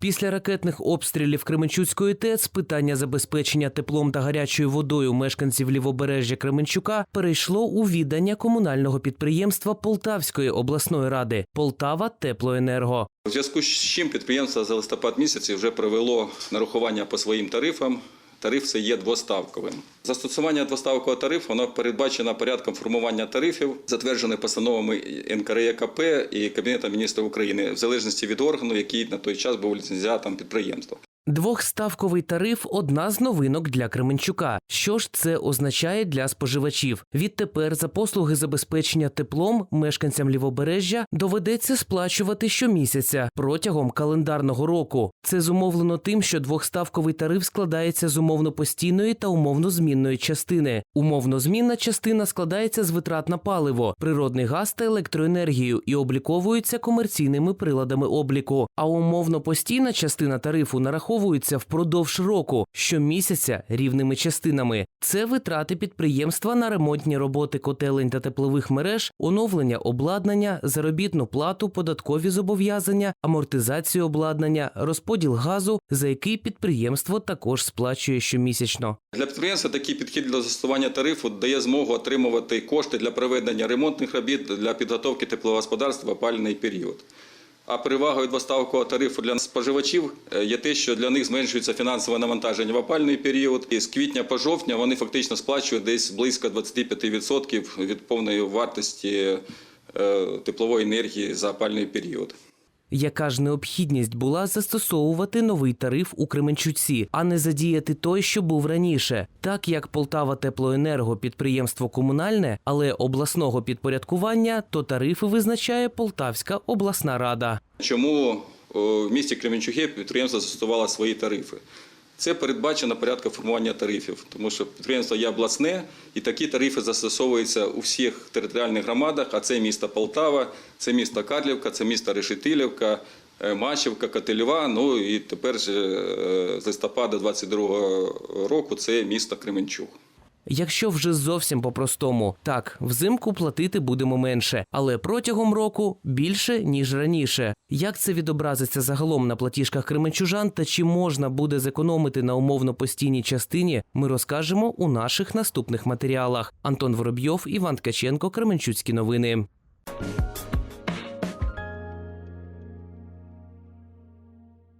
Після ракетних обстрілів Кременчуцької ТЕЦ питання забезпечення теплом та гарячою водою мешканців лівобережжя Кременчука перейшло у віддання комунального підприємства Полтавської обласної ради Полтава Теплоенерго. У зв'язку з чим підприємство за листопад місяці вже провело нарахування по своїм тарифам. Тариф це є двоставковим. Застосування двоставкового тарифу воно передбачено порядком формування тарифів, затверджених постановами НКРЕКП і Кабінету міністрів України, в залежності від органу, який на той час був ліцензіатом підприємства. Двохставковий тариф одна з новинок для Кременчука. Що ж це означає для споживачів? Відтепер за послуги забезпечення теплом мешканцям лівобережжя доведеться сплачувати щомісяця протягом календарного року. Це зумовлено тим, що двохставковий тариф складається з умовно постійної та умовно змінної частини. Умовно змінна частина складається з витрат на паливо, природний газ та електроенергію і обліковується комерційними приладами обліку. А умовно постійна частина тарифу нараховується впродовж року, щомісяця рівними частинами. Це витрати підприємства на ремонтні роботи котелень та теплових мереж, оновлення обладнання, заробітну плату, податкові зобов'язання, амортизацію обладнання, розподіл газу, за який підприємство також сплачує щомісячно. Для підприємства такий підхід для застосування тарифу дає змогу отримувати кошти для проведення ремонтних робіт для підготовки теплового господарства в опалювальний період. А перевагою двоставкового тарифу для споживачів е, є те, що для них зменшується фінансове навантаження в опальний період. І з квітня по жовтня вони фактично сплачують десь близько 25% від повної вартості е, теплової енергії за опальний період. Яка ж необхідність була застосовувати новий тариф у Кременчуці, а не задіяти той, що був раніше, так як Полтава Теплоенерго підприємство комунальне, але обласного підпорядкування, то тарифи визначає Полтавська обласна рада. Чому в місті Кременчуге підприємство застосувало свої тарифи? Це передбачено порядка формування тарифів, тому що підприємство є обласне, і такі тарифи застосовуються у всіх територіальних громадах, а це місто Полтава, це місто Карлівка, це місто Решетилівка, е, Мачівка, Котельва, ну і тепер е, з листопада 22 року це місто Кременчуг. Якщо вже зовсім по-простому, так, взимку платити будемо менше, але протягом року більше, ніж раніше. Як це відобразиться загалом на платіжках кременчужан та чи можна буде зекономити на умовно постійній частині, ми розкажемо у наших наступних матеріалах. Антон Воробйов, Іван Ткаченко, Кременчуцькі новини.